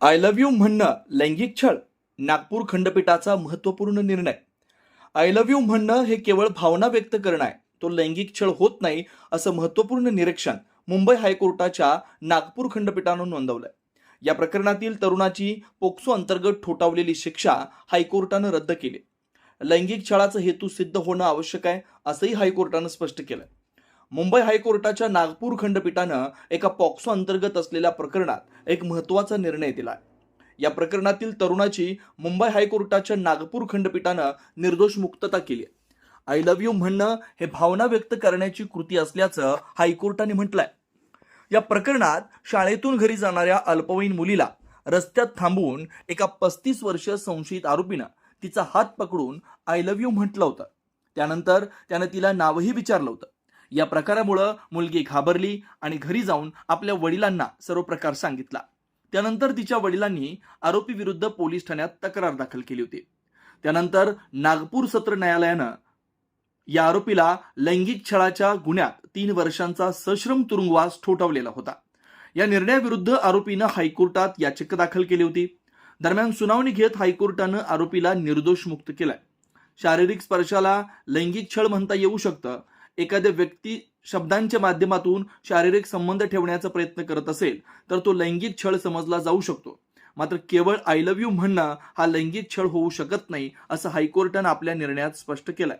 I love you म्हणणं लैंगिक छळ नागपूर खंडपीठाचा महत्त्वपूर्ण निर्णय. आय लव्ह यू म्हणणं हे केवळ भावना व्यक्त करणं आहे तो लैंगिक छळ होत नाही असं महत्त्वपूर्ण निरीक्षण मुंबई हायकोर्टाच्या नागपूर खंडपीठानं नोंदवलंय. या प्रकरणातील तरुणाची पोक्सो अंतर्गत ठोठावलेली शिक्षा हायकोर्टानं रद्द केली. लैंगिक छळाचा हेतू सिद्ध होणं आवश्यक आहे असंही हायकोर्टानं स्पष्ट केलं मुंबई हायकोर्टाच्या नागपूर खंडपीठानं एका पॉक्सो अंतर्गत असलेल्या प्रकरणात एक महत्त्वाचा निर्णय दिलाय. या प्रकरणातील तरुणाची मुंबई हायकोर्टाच्या नागपूर खंडपीठानं निर्दोष मुक्तता केली आय लव्ह यू म्हणणं हे भावना व्यक्त करण्याची कृती असल्याचं हायकोर्टाने म्हटलंय. या प्रकरणात शाळेतून घरी जाणाऱ्या अल्पवयीन मुलीला रस्त्यात थांबवून एका पस्तीस वर्ष संशयित आरोपीनं तिचा हात पकडून आय लव्ह यू म्हटलं होतं. त्यानंतर त्यानं तिला नावही विचारलं होतं. या प्रकारामुळं मुलगी घाबरली आणि घरी जाऊन आपल्या वडिलांना सर्व प्रकार सांगितला. त्यानंतर तिच्या वडिलांनी आरोपी विरुद्ध पोलीस ठाण्यात तक्रार दाखल केली होती. त्यानंतर नागपूर सत्र न्यायालयानं या आरोपीला लैंगिक छळाच्या गुन्ह्यात तीन वर्षांचा सश्रम तुरुंगवास ठोठावलेला होता. या निर्णयाविरुद्ध आरोपीनं हायकोर्टात याचिका दाखल केली होती. दरम्यान सुनावणी घेत हायकोर्टानं आरोपीला निर्दोष मुक्त केलाय. शारीरिक स्पर्शाला लैंगिक छळ म्हणता येऊ शकतं एखाद्या व्यक्ती शब्दांच्या माध्यमातून शारीरिक संबंध ठेवण्याचा प्रयत्न करत असेल तर तो लैंगिक छळ समजला जाऊ शकतो. मात्र केवळ आय लव्ह यू म्हणणं हा लैंगिक छळ होऊ शकत नाही असं हायकोर्टानं आपल्या निर्णयात स्पष्ट केलंय.